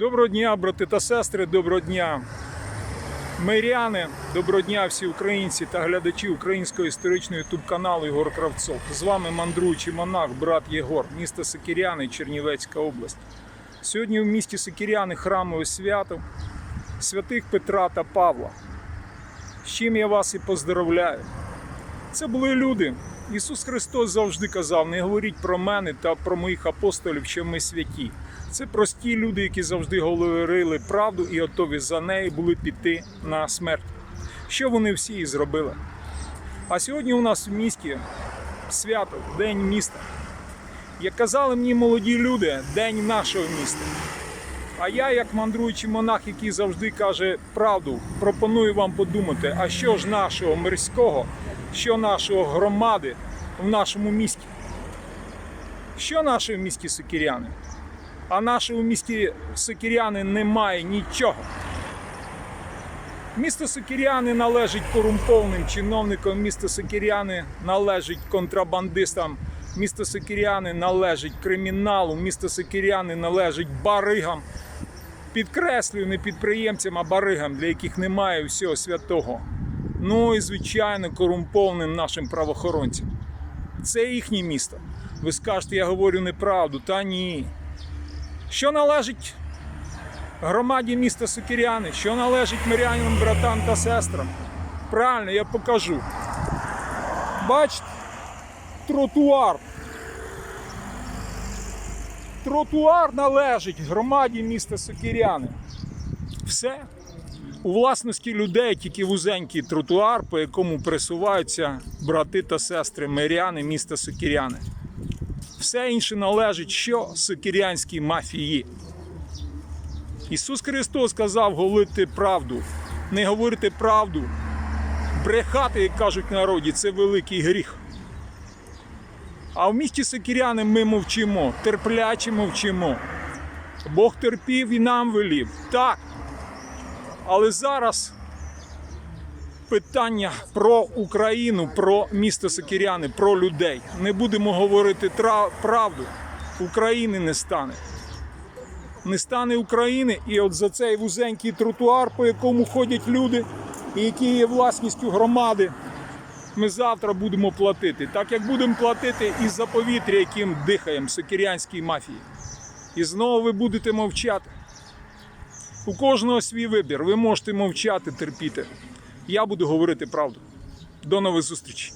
Доброго дня, брати та сестри, доброго дня, миряни, доброго дня всі українці та глядачі українського історичного ютуб каналу Єгор Кравцов. З вами мандруючий монах, брат Єгор, місто Сокиряни, Чернівецька область. Сьогодні в місті Сокиряни храмове свято святих Петра та Павла. З чим я вас і поздравляю. Це були люди. Ісус Христос завжди казав: не говоріть про мене та про моїх апостолів, що ми святі. Це прості люди, які завжди говорили правду і готові за неї були піти на смерть. Що вони всі і зробили. А сьогодні у нас в місті свято, День міста. Як казали мені молоді люди, День нашого міста. А я, як мандруючий монах, який завжди каже правду, пропоную вам подумати, а що ж нашого мирського, що нашого громади в нашому місті? Що нашого в місті Сокиряни? А нашого в місті Сокиряни немає нічого. Місто Сокиряни належить корумпованим чиновникам, місто Сокиряни належить контрабандистам, місто Сокиряни належить криміналу, місто Сокиряни належить баригам. Підкреслюю, не підприємцям, а баригам, для яких немає всього святого. Ну і звичайно корумпованим нашим правоохоронцям. Це їхнє місто. Ви скажете, я говорю неправду, та ні. Що належить громаді міста Сокиряни, що належить мирянам, братам та сестрам? Правильно, я покажу. Бачите, тротуар. Тротуар належить громаді міста Сокиряни. Все. У власності людей тільки вузенький тротуар, по якому пересуваються брати та сестри миряни міста Сокиряни. Все інше належить що сокирянській мафії. Ісус Христос сказав говорити правду, не говорити правду. Брехати, як кажуть народі, це великий гріх. А в місті Сокиряни ми мовчимо, терпляче мовчимо. Бог терпів і нам велів. Так. Але зараз питання про Україну, про місто Сокиряни, про людей. Не будемо говорити правду. України не стане. Не стане України, і от за цей вузенький тротуар, по якому ходять люди, і який є власністю громади, ми завтра будемо платити. Так як будемо платити і за повітря, яким дихаємо сокирянській мафії. І знову ви будете мовчати. У кожного свій вибір. Ви можете мовчати, терпіти. Я буду говорити правду. До нових зустрічей.